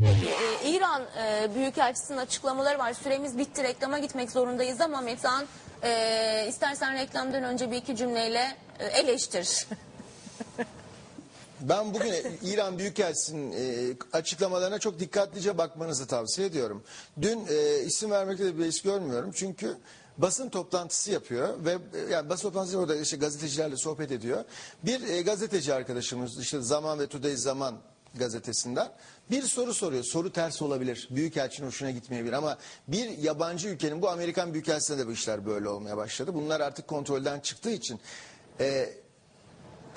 Ee, İran e, Büyükelçisi'nin açıklamaları var. Süremiz bitti. Reklama gitmek zorundayız ama Metehan e, istersen reklamdan önce bir iki cümleyle e, eleştir. Ben bugün İran Büyükelçisi'nin e, açıklamalarına çok dikkatlice bakmanızı tavsiye ediyorum. Dün e, isim vermekte de bir beis görmüyorum çünkü basın toplantısı yapıyor ve e, yani basın toplantısı orada işte gazetecilerle sohbet ediyor. Bir gazeteci arkadaşımız işte Zaman ve Today Zaman gazetesinden bir soru soruyor. Soru ters olabilir. Büyükelçinin hoşuna gitmeyebilir ama bir yabancı ülkenin bu Amerikan Büyükelçisi'ne de bu işler böyle olmaya başladı. Bunlar artık kontrolden çıktığı için e,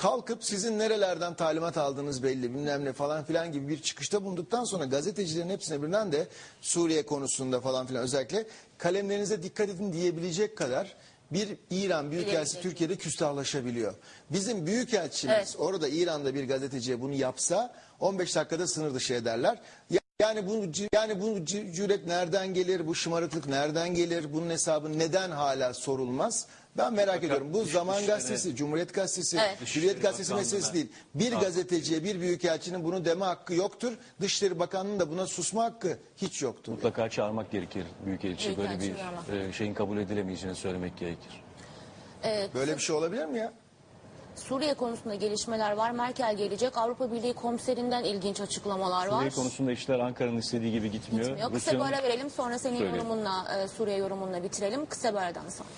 kalkıp sizin nerelerden talimat aldığınız belli bilmem ne falan filan gibi bir çıkışta bulunduktan sonra gazetecilerin hepsine birden de Suriye konusunda falan filan özellikle kalemlerinize dikkat edin diyebilecek kadar bir İran Büyükelçisi. Türkiye'de küstahlaşabiliyor. Bizim Büyükelçimiz Evet. orada İran'da bir gazeteciye bunu yapsa 15 dakikada sınır dışı ederler. Ya- Yani bu yani bu cü- cüret nereden gelir? Bu şımarıklık nereden gelir? Bunun hesabı neden hala sorulmaz? Ben merak ediyorum. Bu dış- Zaman dışişleri- Gazetesi, Cumhuriyet Gazetesi, Evet. Hürriyet Gazetesi meselesi değil. Bir gazeteciye, bir büyükelçinin bunu deme hakkı yoktur. Dışişleri Bakanlığı'nın da buna susma hakkı hiç yoktur. Mutlaka çağırmak gerekir Büyükelçi. Böyle bir e, şeyin kabul edilemeyeceğini söylemek gerekir. Ee, Böyle bir şey olabilir mi ya? Suriye konusunda gelişmeler var. Merkel gelecek. Avrupa Birliği komiserinden ilginç açıklamalar var. Suriye konusunda işler Ankara'nın istediği gibi gitmiyor. Gitmiyor. Kısa Rusya'nın- bir ara verelim sonra senin Söyleyin. yorumunla, e, Suriye yorumunla bitirelim. Kısa bir aradan sonra.